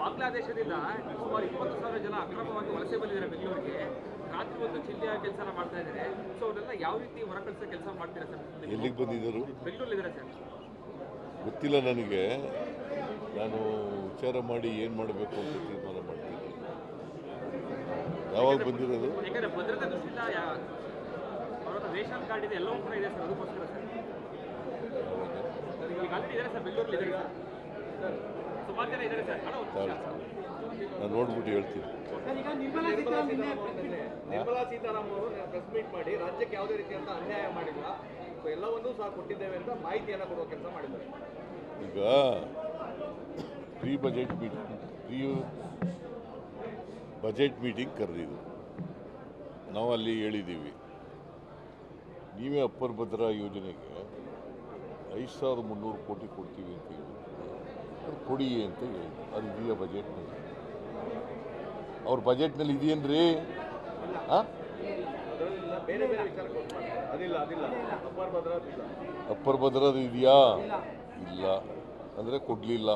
ಬಾಂಗ್ಲಾದೇಶದಿಂದ ಸುಮಾರು ಇಪ್ಪತ್ತು ಸಾವಿರ ಜನ ಅಕ್ರಮವಾಗಿ ವಲಸೆ ಬಂದಿದ್ದಾರೆ ಬೆಂಗಳೂರಿಗೆ. ರಾತ್ರಿ ಒಂದು ಚಿಲ್ಲೆಯ ಕೆಲಸ ಮಾಡ್ತಾ ಇದ್ದಾರೆ. ಸೊ ಅವರೆಲ್ಲ ಯಾವ ರೀತಿ ಹೊರ ಕಳಿಸೋ ಕೆಲಸ ಮಾಡ್ತೀರಾ ಸರ್? ಎಲ್ಲಿಗೆ ಬಂದಿದ್ದರು? ಬೆಂಗಳೂರಲ್ಲಿದ್ದಾರೆ ಸರ್. ಗೊತ್ತಿಲ್ಲ ನನಗೆ. ನಾನು ವಿಚಾರ ಮಾಡಿ ಏನು ಮಾಡಬೇಕು ಅಂತ ತೀರ್ಮಾನ ಮಾಡ್ತೀನಿ. ಯಾವಾಗ ಬಂದಿರೋದು? ಯಾಕಂದ್ರೆ ಭದ್ರತೆ ದೃಷ್ಟಿಯಿಂದ ರೇಷನ್ ಕಾರ್ಡ್ ಇದೆ ಎಲ್ಲವೂ ಕೂಡ ಇದೆ ಸರ್. ಅದಕ್ಕೋಸ್ಕರ ಸರ್. ಸರ್ ಈಗ ಆಲ್ರೆಡಿ ಇದ್ದಾರೆ ಸರ್ ಬೆಂಗಳೂರಲ್ಲಿ ಇದ್ದಾರೆ ಸರ್. ನಾನು ನೋಡ್ಬಿಟ್ಟು ಹೇಳ್ತೀನಿ. ಈಗ ನಿರ್ಮಲಾ ಸೀತಾರಾಮನ್ ಅವರು ಪ್ರೆಸ್ ಮೀಟ್ ಮಾಡಿ ರಾಜ್ಯಕ್ಕೆ ಯಾವುದೇ ರೀತಿಯಂತ ಅನ್ಯಾಯ ಮಾಡಿಲ್ಲ. ಎಲ್ಲವನ್ನೂ ಸಹ ಕೊಟ್ಟಿದ್ದೇವೆ ಅಂತ ಮಾಹಿತಿಯನ್ನು ಕೊಡುವ ಕೆಲಸ ಮಾಡಿದ್ದಾರೆ. ಈಗ pre budget meeting pre budget meeting ಕರೆದಿದ್ದು. ನಾವು ಅಲ್ಲಿ ಹೇಳಿದ್ದೀವಿ. ನೀವೇ ಅಪ್ಪರ್ ಭದ್ರಾ ಯೋಜನೆಗೆ ಐದು ಸಾವಿರದ ಮುನ್ನೂರು ಕೋಟಿ ಕೊಡ್ತೀವಿ ಅಂತ ಅದು ಕೊಡಿ ಅಂತ ಹೇಳಿದ್ರು. ಅದು ಇದೆಯಾ ಬಜೆಟ್ನಲ್ಲಿ. ಅವ್ರ ಬಜೆಟ್ನಲ್ಲಿ ಇದೆಯೇನ್ರಿ ಹಾಂ ಅಪ್ಪರ್ ಭದ್ರದು ಇದೆಯಾ? ಇಲ್ಲ. ಅಂದರೆ ಕೊಡಲಿಲ್ಲ.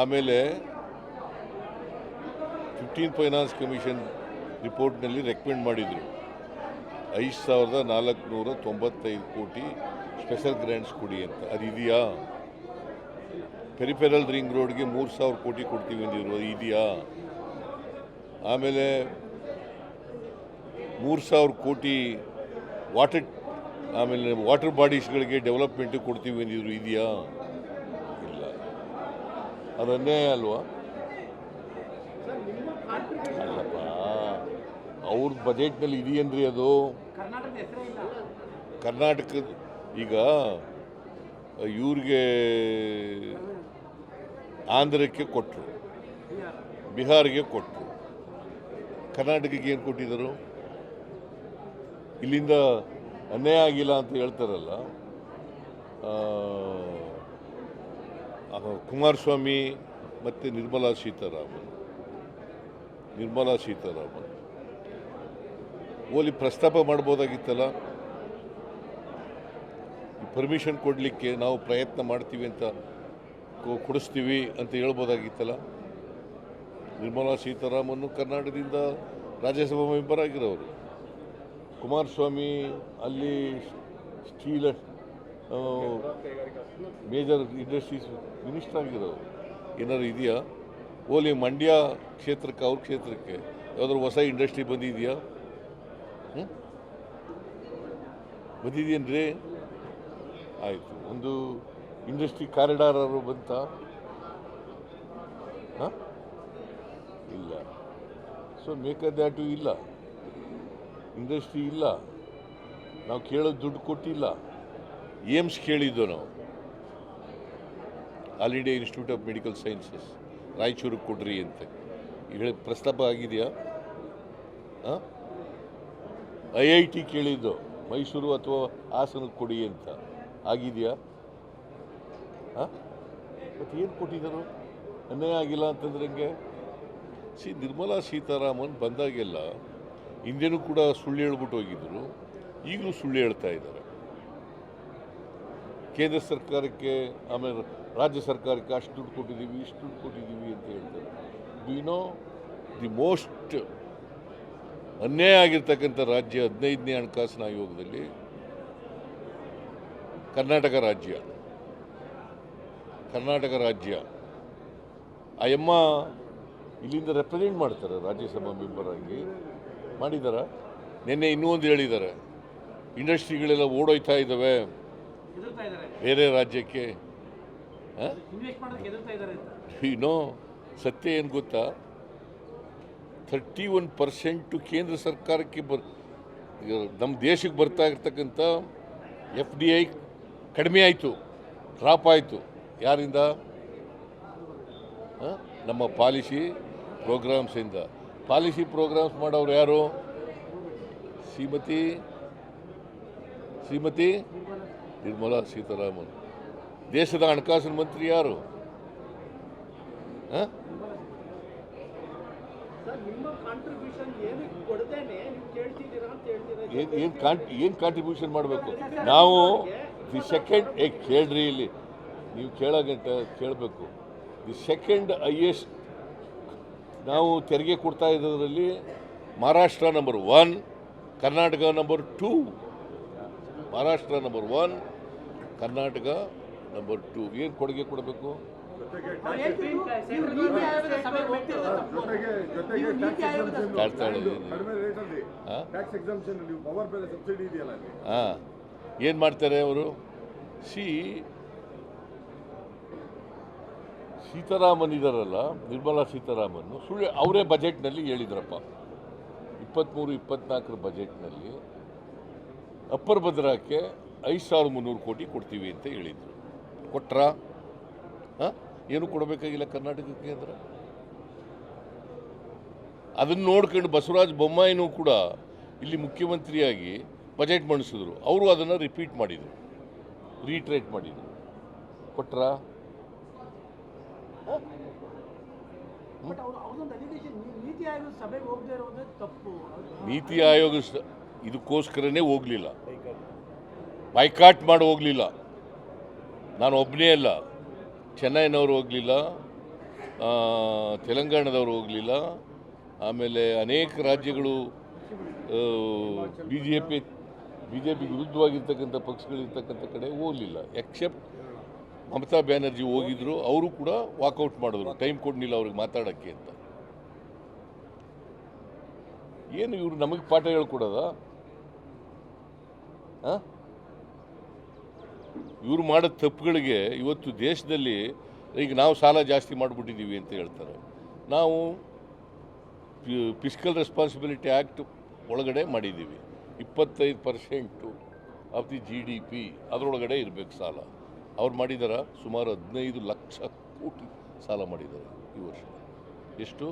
ಆಮೇಲೆ ಫಿಫ್ಟೀನ್ ಫೈನಾನ್ಸ್ ಕಮಿಷನ್ ರಿಪೋರ್ಟ್ನಲ್ಲಿ ರೆಕಮೆಂಡ್ ಮಾಡಿದರು. ಐದು ಸಾವಿರದ ನಾಲ್ಕುನೂರ ತೊಂಬತ್ತೈದು ಕೋಟಿ ಸ್ಪೆಷಲ್ ಗ್ರ್ಯಾಂಟ್ಸ್ ಕೊಡಿ ಅಂತ. ಅದು ಇದೆಯಾ ಪೆರಿಫೆರಲ್ ರಿಂಗ್ ರೋಡ್ಗೆ ಮೂರು ಸಾವಿರ ಕೋಟಿ ಕೊಡ್ತೀವಿ ಅಂದಿರು ಅದು ಇದೆಯಾ? ಆಮೇಲೆ ಮೂರು ಸಾವಿರ ಕೋಟಿ ವಾಟರ್ ಆಮೇಲೆ ವಾಟರ್ ಬಾಡೀಸ್ಗಳಿಗೆ ಡೆವಲಪ್ಮೆಂಟ್ ಕೊಡ್ತೀವಿ ಅಂದಿದ್ರು, ಇದೆಯಾ? ಇಲ್ಲ. ಅದನ್ನೇ ಅಲ್ವಾ? ಅಲ್ಲಪ್ಪ, ಅವ್ರ ಬಜೆಟ್ನಲ್ಲಿ ಇದೆಯೇನ್ರಿ ಅದು? ಕರ್ನಾಟಕದ, ಈಗ, ಇವ್ರಿಗೆ ಆಂಧ್ರಕ್ಕೆ ಕೊಟ್ಟರು ಬಿಹಾರಿಗೆ ಕೊಟ್ಟರು ಕರ್ನಾಟಕಕ್ಕೆ ಏನು ಕೊಟ್ಟಿದ್ದರು? ಇಲ್ಲಿಂದ ಅನ್ಯಾಯ ಆಗಿಲ್ಲ ಅಂತ ಹೇಳ್ತಾರಲ್ಲ ಕುಮಾರಸ್ವಾಮಿ ಮತ್ತು ನಿರ್ಮಲಾ ಸೀತಾರಾಮನ್. ನಿರ್ಮಲಾ ಸೀತಾರಾಮನ್. ಓಲಿ ಪ್ರಸ್ತಾಪ ಮಾಡ್ಬೋದಾಗಿತ್ತಲ್ಲ? ಪರ್ಮಿಷನ್ ಕೊಡಲಿಕ್ಕೆ ನಾವು ಪ್ರಯತ್ನ ಮಾಡ್ತೀವಿ ಅಂತ ಕೊಡಿಸ್ತೀವಿ ಅಂತ ಹೇಳ್ಬೋದಾಗಿತ್ತಲ್ಲ? ನಿರ್ಮಲಾ ಸೀತಾರಾಮನ್ ಕರ್ನಾಟಕದಿಂದ ರಾಜ್ಯಸಭಾ ಮೆಂಬರ್ ಆಗಿರೋರು. ಕುಮಾರಸ್ವಾಮಿ ಅಲ್ಲಿ ಸ್ಟೀಲ್ ಮೇಜರ್ ಇಂಡಸ್ಟ್ರೀಸ್ ಮಿನಿಸ್ಟರ್ ಆಗಿರೋರು. ಏನಾದ್ರು ಇದೆಯಾ? ಓಲಿ ಮಂಡ್ಯ ಕ್ಷೇತ್ರಕ್ಕೆ, ಅವ್ರ ಕ್ಷೇತ್ರಕ್ಕೆ ಯಾವ್ದಾದ್ರು ಹೊಸ ಇಂಡಸ್ಟ್ರಿ ಬಂದಿದೆಯಾ? ಬಂದಿದೆಯೇನ್ರಿ? ಆಯಿತು, ಒಂದು ಇಂಡಸ್ಟ್ರಿ ಕಾರಿಡಾರ್ ಅವರು ಬಂತ? ಇಲ್ಲ. ಸೊ ದ್ಯಾಟು ಇಲ್ಲ. ಇಂಡಸ್ಟ್ರಿ ಇಲ್ಲ. ನಾವು ಕೇಳೋ ದುಡ್ಡು ಕೊಟ್ಟಿಲ್ಲ. ಏಮ್ಸ್ ಕೇಳಿದ್ದು ನಾವು. All India Institute of Medical Sciences, ರಾಯಚೂರಿಗೆ ಕೊಡ್ರಿ ಅಂತ. ಹೇಳಿ ಪ್ರಸ್ತಾಪ ಆಗಿದೆಯಾ? ಐ ಐ ಟಿ ಕೇಳಿದ್ದು. ಮೈಸೂರು ಅಥವಾ ಹಾಸನಕ್ಕೆ ಕೊಡಿ ಅಂತ. ಆಗಿದೆಯಾ? ಹಾಂ? ಮತ್ತು ಏನು ಕೊಟ್ಟಿದ್ದರು ಅನ್ಯಾಯ ಆಗಿಲ್ಲ ಅಂತಂದ್ರೆ ಹೆಂಗೆ? ಸಿ, ನಿರ್ಮಲಾ ಸೀತಾರಾಮನ್ ಬಂದಾಗೆಲ್ಲ ಹಿಂದೆನೂ ಕೂಡ ಸುಳ್ಳು ಹೇಳ್ಬಿಟ್ಟು ಹೋಗಿದ್ರು. ಈಗಲೂ ಸುಳ್ಳು ಹೇಳ್ತಾ ಇದ್ದಾರೆ. ಕೇಂದ್ರ ಸರ್ಕಾರಕ್ಕೆ, ಆಮೇಲೆ ರಾಜ್ಯ ಸರ್ಕಾರಕ್ಕೆ ಅಷ್ಟು ದುಡ್ಡು ಕೊಟ್ಟಿದ್ದೀವಿ, ಇಷ್ಟು ದುಡ್ಡು ಕೊಟ್ಟಿದ್ದೀವಿ ಅಂತ ಹೇಳ್ತಾರೆ. ವಿ ನೋ ದಿ ಮೋಸ್ಟ್ ಅನ್ಯಾಯ ಆಗಿರ್ತಕ್ಕಂಥ ರಾಜ್ಯ ಹದಿನೈದನೇ ಹಣಕಾಸಿನ ಆಯೋಗದಲ್ಲಿ? ಕರ್ನಾಟಕ ರಾಜ್ಯ. ಕರ್ನಾಟಕ ರಾಜ್ಯ. ಆ ಎಮ್ಮ ಇಲ್ಲಿಂದ ರೆಪ್ರೆಸೆಂಟ್ ಮಾಡ್ತಾರೆ ರಾಜ್ಯಸಭಾ ಮೆಂಬರ್ ಆಗಿ. ಮಾಡಿದ್ದಾರೆ ನಿನ್ನೆ ಇನ್ನೂ ಒಂದು ಹೇಳಿದ್ದಾರೆ ಇಂಡಸ್ಟ್ರಿಗಳೆಲ್ಲ ಓಡೋಯ್ತಾ ಇದ್ದಾವೆ. ಬೇರೆ ರಾಜ್ಯಕ್ಕೆ. ಅಂತ. ಸತ್ಯ ಏನು ಗೊತ್ತಾ? ಥರ್ಟಿ ಒನ್ ಪರ್ಸೆಂಟು ಕೇಂದ್ರ ಸರ್ಕಾರಕ್ಕೆ ಬರ್ ನಮ್ಮ ದೇಶಕ್ಕೆ ಬರ್ತಾ ಇರ್ತಕ್ಕಂಥ ಎಫ್ ಡಿ ಐ ಕಡಿಮೆ ಆಯಿತು ಡ್ರಾಪ್ ಆಯಿತು. ಯಾರಿಂದ? ನಮ್ಮ ಪಾಲಿಸಿ ಪ್ರೋಗ್ರಾಮ್ಸಿಂದ ಪಾಲಿಸಿ ಪ್ರೋಗ್ರಾಮ್ಸ್ ಮಾಡೋರು ಯಾರು? ಶ್ರೀಮತಿ? ಶ್ರೀಮತಿ? ನಿರ್ಮಲಾ ಸೀತಾರಾಮನ್. ದೇಶದ ಹಣಕಾಸಿನ ಮಂತ್ರಿ ಯಾರು? ಏನು ಕಾಂಟ್ರಿಬ್ಯೂಷನ್ ಮಾಡಬೇಕು? ನಾವು ದಿ ಸೆಕೆಂಡ್ ಏ ಕೇಳ್ರಿ ಇಲ್ಲಿ. ನೀವು ಕೇಳೋಗಂಟ ಕೇಳಬೇಕು. ದಿ ಸೆಕೆಂಡ್ ಹೈಯೆಸ್ಟ್ ನಾವು ತೆರಿಗೆ ಕೊಡ್ತಾ ಇರೋದ್ರಲ್ಲಿ Maharashtra number one Karnataka number two Maharashtra number one Karnataka number two ಏನು ಕೊಡುಗೆ ಕೊಡಬೇಕು? ಏನು ಮಾಡ್ತಾರೆ ಅವರು? ಸಿ ಸೀತಾರಾಮನ್ ಇದ್ದಾರಲ್ಲ ನಿರ್ಮಲಾ ಸೀತಾರಾಮನ್ ಸುಳ್ಳು ಅವರೇ ಬಜೆಟ್ನಲ್ಲಿ ಹೇಳಿದ್ರಪ್ಪ. ಇಪ್ಪತ್ತ್ಮೂರು ಇಪ್ಪತ್ನಾಲ್ಕರ ಬಜೆಟ್ನಲ್ಲಿ ಅಪ್ಪರ್ ಭದ್ರಾಕ್ಕೆ ಐದು ಸಾವಿರದ ಮುನ್ನೂರು ಕೋಟಿ ಕೊಡ್ತೀವಿ ಅಂತ ಹೇಳಿದರು. ಕೊಟ್ರಾ? ಹಾಂ? ಏನು ಕೊಡಬೇಕಾಗಿಲ್ಲ ಕರ್ನಾಟಕಕ್ಕೆ ಅಂದ್ರೆ ಅದನ್ನು ನೋಡ್ಕೊಂಡು ಬಸವರಾಜ ಬೊಮ್ಮಾಯಿನೂ ಕೂಡ ಇಲ್ಲಿ ಮುಖ್ಯಮಂತ್ರಿಯಾಗಿ ಬಜೆಟ್ ಮಂಡಿಸಿದ್ರು. ಅವರು ಅದನ್ನು ರಿಪೀಟ್ ಮಾಡಿದರು. ರೀಟ್ರೇಟ್ ಮಾಡಿದರು. ಕೊಟ್ರಾ ಬಟ್ ಅವ್ರು ಅವ್ರದೊಂದು ಅಲಿಗೇಷನ್ ನೀವು ನೀತಿ ಆಯೋಗ ಇದಕ್ಕೋಸ್ಕರನೇ ಹೋಗಲಿಲ್ಲ. ಬೈಕಾಟ್ ಮಾಡಿ ಹೋಗಲಿಲ್ಲ. ನಾನು ಒಬ್ಬನೇ ಅಲ್ಲ. ಚೆನ್ನೈನವರು ಹೋಗಲಿಲ್ಲ. ತೆಲಂಗಾಣದವರು ಹೋಗಲಿಲ್ಲ. ಆಮೇಲೆ ಅನೇಕ ರಾಜ್ಯಗಳು B J P B J P ವಿರುದ್ಧವಾಗಿರ್ತಕ್ಕಂಥ ಪಕ್ಷಗಳಿರ್ತಕ್ಕಂಥ ಕಡೆ ಹೋಗಲಿಲ್ಲ. ಎಕ್ಸೆಪ್ಟ್ ಮಮತಾ ಬ್ಯಾನರ್ಜಿ ಹೋಗಿದ್ರು, ಅವರು ಕೂಡ ವಾಕೌಟ್ ಮಾಡಿದ್ರು, ಟೈಮ್ ಕೊಡಲಿಲ್ಲ ಅವ್ರಿಗೆ ಮಾತಾಡೋಕ್ಕೆ ಅಂತ. ಏನು ಇವರು ನಮಗೆ ಪಾಠ ಹೇಳ್ಕೊಡೋದ? ಇವರು ಮಾಡೋ ತಪ್ಪುಗಳಿಗೆ ಇವತ್ತು ದೇಶದಲ್ಲಿ ಈಗ ನಾವು ಸಾಲ ಜಾಸ್ತಿ ಮಾಡಿಬಿಟ್ಟಿದ್ದೀವಿ ಅಂತ ಹೇಳ್ತಾರೆ. ನಾವು ಫಿಸ್ಕಲ್ ರೆಸ್ಪಾನ್ಸಿಬಿಲಿಟಿ ಆ್ಯಕ್ಟ್ ಒಳಗಡೆ ಮಾಡಿದ್ದೀವಿ. ಇಪ್ಪತ್ತೈದು percent of the G D P ಅದರೊಳಗಡೆ ಇರಬೇಕು ಸಾಲ. ಅವ್ರು ಮಾಡಿದಾರ ಸುಮಾರು ಹದಿನೈದು ಲಕ್ಷ ಕೋಟಿ ಸಾಲ ಮಾಡಿದ್ದಾರೆ ಈ ವರ್ಷ. ಎಷ್ಟು?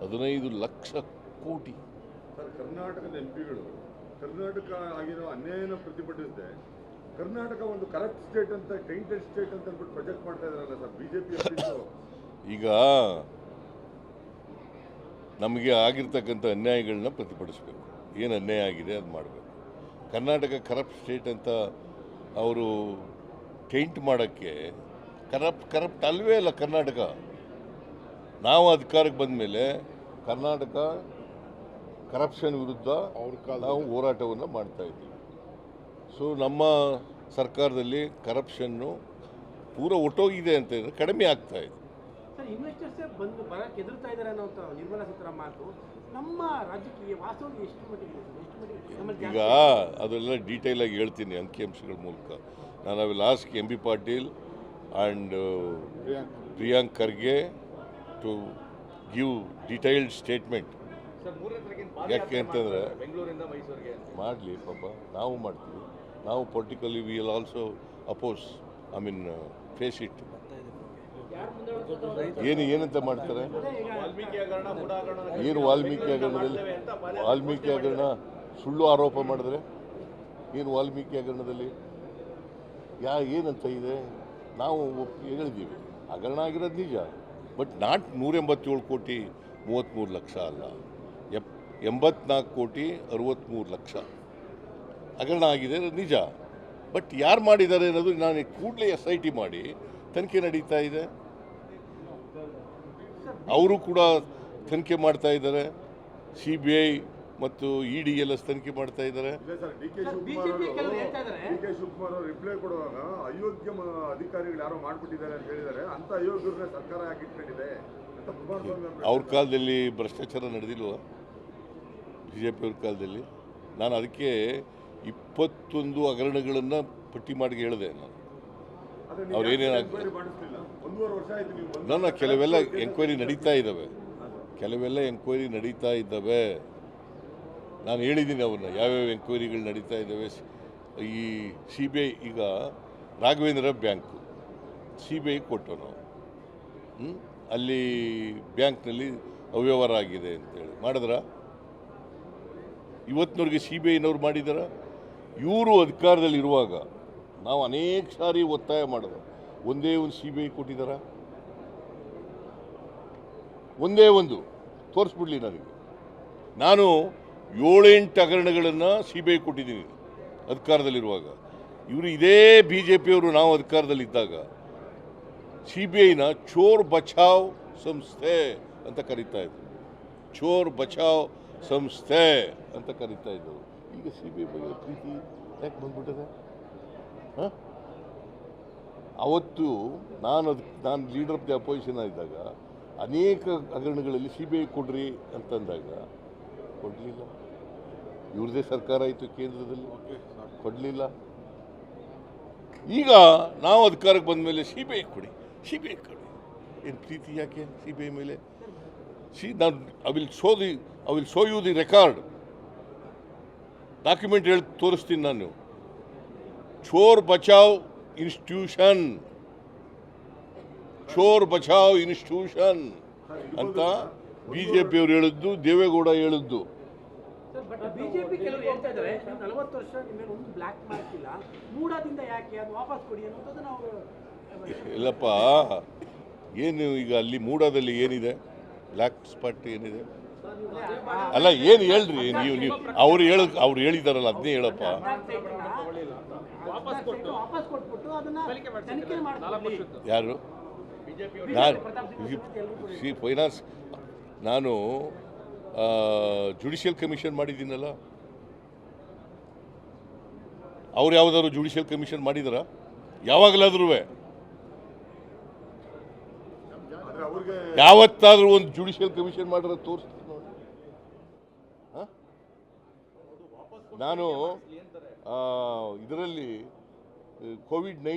ಹದಿನೈದು ಲಕ್ಷ ಕೋಟಿ. ಸರ್ ಕರ್ನಾಟಕದ ಎಂ ಪಿಗಳು ಕರ್ನಾಟಕ ಆಗಿರೋ ಅನ್ಯಾಯನ ಪ್ರತಿಭಟಿಸಿದೆ ಕರ್ನಾಟಕ ಒಂದು ಕರಪ್ಟ್ ಸ್ಟೇಟ್ ಅಂತ ಟೈಂಟೆಡ್ ಸ್ಟೇಟ್ ಅಂತ ಅಂದ್ಬಿಟ್ಟು ಪ್ರೊಜೆಕ್ಟ್ ಮಾಡ್ತಾ ಇದಾರಲ್ಲ ಸರ್ ಬಿಜೆಪಿ ಈಗ ನಮಗೆ ಆಗಿರ್ತಕ್ಕಂಥ ಅನ್ಯಾಯಗಳನ್ನ ಪ್ರತಿಭಟಿಸಬೇಕು. ಏನು ಅನ್ಯಾಯ ಆಗಿದೆ ಅದು ಮಾಡಬೇಕು. ಕರ್ನಾಟಕ ಕರಪ್ಟ್ ಸ್ಟೇಟ್ ಅಂತ ಅವರು ಟೈಂಟ್ ಮಾಡೋಕ್ಕೆ ಕರಪ್ಟ್ ಕರಪ್ಟ್ ಅಲ್ವೇ ಅಲ್ಲ ಕರ್ನಾಟಕ. ನಾವು ಅಧಿಕಾರಕ್ಕೆ ಬಂದ ಮೇಲೆ ಕರ್ನಾಟಕ ಕರಪ್ಷನ್ ವಿರುದ್ಧ ನಾವು ಹೋರಾಟವನ್ನು ಮಾಡ್ತಾ ಇದ್ದೀವಿ. ಸೊ ನಮ್ಮ ಸರ್ಕಾರದಲ್ಲಿ ಕರಪ್ಷನ್ನು ಪೂರ ಒಟ್ಟೋಗಿದೆ ಅಂತ ಹೇಳಿದ್ರೆ ಕಡಿಮೆ ಆಗ್ತಾ ಇದೆ. ಸರ್ ಇನ್ವೆಸ್ಟರ್ಸೇ ಬಂದು ಬರಕ್ಕೆ ಎದುರ್ತಾ ಇದ್ದಾರೆ ಅನ್ನೋ ನಿರ್ಮಲಾ ಸೀತಾರಾಮನ್ ನಮ್ಮ ರಾಜ್ಯಕ್ಕೆ ವಾಸ್ತವವಾಗಿ ಎಷ್ಟು ಮಟ್ಟಿಗೆ ಎಷ್ಟು ಮಟ್ಟಿಗೆ ಈಗ ಅದೆಲ್ಲ ಡೀಟೇಲ್ ಆಗಿ ಹೇಳ್ತೀನಿ ಅಂಕಿಅಂಶಗಳ ಮೂಲಕ. ನಾನು will ask M B Patil and Priyank Kharge to give detailed statement ಯಾಕೆ ಅಂತಂದರೆ ಮಾಡಲಿ ಪಾಪ ನಾವು ಮಾಡ್ತೀವಿ. ನಾವು politically we will also oppose I mean face it ಏನು ಏನಂತ ಮಾಡ್ತಾರೆ? ಏನು ವಾಲ್ಮೀಕಿ ಹಗರಣದಲ್ಲಿ ವಾಲ್ಮೀಕಿ ಹಗರಣ ಸುಳ್ಳು ಆರೋಪ ಮಾಡಿದ್ರೆ? ಏನು ವಾಲ್ಮೀಕಿ ಹಗರಣದಲ್ಲಿ ಯಾ, ಏನಂತ ಇದೆ? ನಾವು ಹೇಳಿದ್ದೀವಿ. ಹಗರಣ ಆಗಿರೋದು ನಿಜ. ಬಟ್ ನಾಟ್ ನೂರ ಎಂಬತ್ತೇಳು ಕೋಟಿ ಮೂವತ್ತ್ಮೂರು ಲಕ್ಷ ಅಲ್ಲ. ಎಪ್, ಎಂಬತ್ನಾಲ್ಕು ಕೋಟಿ ಅರುವತ್ತ್ಮೂರು ಲಕ್ಷ. ಹಗರಣ ಆಗಿದೆ ನಿಜ. ಬಟ್ ಯಾರು ಮಾಡಿದ್ದಾರೆ ಅನ್ನೋದು ನಾನು ಕೂಡಲೇ ಎಸ್ ಐ ಟಿ ಮಾಡಿ ತನಿಖೆ ನಡೀತಾ ಇದೆ. ಅವರು ಕೂಡ ತನಿಖೆ ಮಾಡ್ತಾ ಇದ್ದಾರೆ. ಸಿ ಬಿ ಐ ಮತ್ತು ಇ ಡಿ ಎಲ್ಲ ತನಿಖೆ ಮಾಡ್ತಾ ಇದ್ದಾರೆ. Sir D K sir, Shivakumar BJP ಹೇಳ್ತಾ ಇದ್ದಾರೆ. ಡಿ ಕೆ ಶಿವಕುಮಾರ್ ರಿಪ್ಲೈ ಕೊಡುವಾಗ ಅಯೋಗ್ಯ ಅಧಿಕಾರಿಗಳು ಯಾರೋ ಮಾಡಿಬಿಟ್ಟಿದ್ದಾರೆ ಅಂತ ಹೇಳಿದ್ದಾರೆ. ಅಂತ ಅಯೋಗ್ಯರನ್ನ ಸರ್ಕಾರ ಹಾಕಿಟ್ಕೊಂಡಿದೆ ಅವ್ರ ಕಾಲದಲ್ಲಿ ಭ್ರಷ್ಟಾಚಾರ ನಡೆದಿಲ್ವ? ಬಿ ಜೆ ಪಿಯವ್ರ ಕಾಲದಲ್ಲಿ? ನಾನು ಅದಕ್ಕೆ ಇಪ್ಪತ್ತೊಂದು ಹಗರಣಗಳನ್ನು ಪಟ್ಟಿ ಮಾಡಿ ಹೇಳಿದೆ ನಾನು. ಅದೇ ಅವ್ರು ನೀವು ಏನೇನು ಮಾಡಿಸ್ಲಿಲ್ಲ? ಒಂದೂವರೆ ವರ್ಷ ಆಯ್ತು ನೀವು ನನ್ನ ಕೆಲವೆಲ್ಲ ಎಂಕ್ವೈರಿ ನಡೀತಾ ಇದ್ದಾವೆ ಕೆಲವೆಲ್ಲ ಎಂಕ್ವೈರಿ ನಡೀತಾ ಇದ್ದಾವೆ ನಾನು ಹೇಳಿದ್ದೀನಿ ಅವ್ರನ್ನ, ಯಾವ್ಯಾವ ಎಂಕ್ವೈರಿಗಳು ನಡೀತಾ ಇದ್ದಾವೆ. ಈ ಸಿ ಬಿ ಐ ಈಗ Raghavendra bank C B I ಕೊಟ್ಟು ನಾವು? ಅಲ್ಲಿ ಬ್ಯಾಂಕ್ನಲ್ಲಿ ಅವ್ಯವಹಾರ ಆಗಿದೆ ಅಂತೇಳಿ ಮಾಡಿದ್ರ? ಇವತ್ತಿನವ್ರಿಗೆ ಸಿ ಬಿ ಐನವ್ರು ಮಾಡಿದಾರ? ಇವರು ಅಧಿಕಾರದಲ್ಲಿರುವಾಗ ನಾವು ಅನೇಕ ಸಾರಿ ಒತ್ತಾಯ ಮಾಡಿದ್ರು ಒಂದೇ ಒಂದು ಸಿ ಬಿ ಐ ಕೊಟ್ಟಿದ್ದಾರ ಒಂದೇ ಒಂದು. ತೋರಿಸ್ಬಿಡ್ಲಿ ನನಗೆ ನಾನು ಏಳೆಂಟು ಹಗರಣಗಳನ್ನು ಸಿ ಬಿ ಐ ಕೊಟ್ಟಿದ್ದೀನಿ ಅಧಿಕಾರದಲ್ಲಿರುವಾಗ. ಇವರು ಇದೇ ಬಿ ಜೆ ಪಿಯವರು ನಾವು ಅಧಿಕಾರದಲ್ಲಿದ್ದಾಗ ಸಿ ಬಿ ಐನ ಚೋರ್ ಬಚಾವ್ ಸಂಸ್ಥೆ ಅಂತ ಕರೀತಾ ಇದ್ರು. ಚೋರ್ ಬಚಾವ್ ಸಂಸ್ಥೆ ಅಂತ ಕರೀತಾ ಇದ್ದರು ಈಗ ಸಿ ಬಿ ಐ ಬಗ್ಗೆ ಪ್ರೀತಿ ಯಾಕೆ ಬಂದ್ಬಿಟ್ಟಿದೆ? ಹಾಂ? ಅವತ್ತು ನಾನು ಅದಕ್ಕೆ ನಾನು ಲೀಡರ್ ಆಫ್ ದಿ ಅಪೋಸಿಷನ್ ಇದ್ದಾಗ ಅನೇಕ ಹಗರಣಗಳಲ್ಲಿ ಸಿ ಬಿ ಐ ಕೊಡ್ರಿ ಅಂತಂದಾಗ ಕೊಡಲಿಲ್ಲ. ಇವ್ರದೇ ಸರ್ಕಾರ ಆಯಿತು ಕೇಂದ್ರದಲ್ಲಿ. ಕೊಡಲಿಲ್ಲ. ಈಗ ನಾವು ಅಧಿಕಾರಕ್ಕೆ ಬಂದ ಮೇಲೆ ಸಿ ಬಿ ಐ ಕೊಡಿ. ಸಿ ಬಿ ಐ ಕೊಡಿ. ಏನು ಪ್ರೀತಿ ಯಾಕೆ ಸಿ ಬಿ ಐ ಮೇಲೆ? ಸಿ ನಾನು I will show the I will show you the record document ಹೇಳಿ ತೋರಿಸ್ತೀನಿ ನಾನು. ಚೋರ್ ಬಚಾವ್ ಇನ್ಸ್ಟಿಟ್ಯೂಷನ್ ಚೋರ್ ಬಚಾವ್ ಇನ್ಸ್ಟಿಟ್ಯೂಷನ್ ಅಂತ ಬಿ ಜೆ ಪಿಯವರು ಹೇಳಿದ್ದು ದೇವೇಗೌಡ ಹೇಳಿದ್ದು. ಬಟ್ ಬಿಜೆಪಿ ಕೆಲವರು ಹೇಳ್ತಾ ಇದ್ದಾರೆ ನೀವು ನಲವತ್ತು ವರ್ಷ ನಿಮ್ಮ ಮೇಲೆ ಒಂದು ಬ್ಲ್ಯಾಕ್ ಮಾರ್ಕ್ ಇಲ್ಲ. ಮೂಡಾದಿಂದ ಯಾಕೆ ಅದು ವಾಪಸ್ ಕೊಡಿ ಅನ್ನೋದು ನಾವು ಇಲ್ಲಪ್ಪ ಏನು ಈಗ ಅಲ್ಲಿ ಮೂಡಾದಲ್ಲಿ ಏನಿದೆ? ಬ್ಲ್ಯಾಕ್ ಸ್ಪಾಟ್ ಏನಿದೆ? ಅಲ್ಲ ಏನು ಹೇಳ್ರಿ ನೀವು ನೀವು ಅವ್ರು ಹೇಳ ಅವ್ರು ಹೇಳಿದಾರಲ್ಲ ಅದನ್ನೇ ಹೇಳಪ್ಪ. ಯಾರು? ನಾನು ಫೈನಾನ್ಸ್ ನಾನು ಜುಡಿಷಿಯಲ್ ಕಮಿಷನ್ ಮಾಡಿದ್ದೀನಲ್ಲ? ಅವ್ರು ಯಾವುದಾದ್ರು ಜುಡಿಷಿಯಲ್ ಕಮಿಷನ್ ಮಾಡಿದಾರ? ಯಾವಾಗಲಾದ್ರೂ ಯಾವತ್ತಾದ್ರೂ ಒಂದು ಜುಡಿಷಿಯಲ್ ಕಮಿಷನ್ ಮಾಡಿರೋ ತೋರಿಸ್ತೀನಿ ನೋಡಿ? ನಾನು ಇದರಲ್ಲಿ ಕೋವಿಡ್ ನೈನ್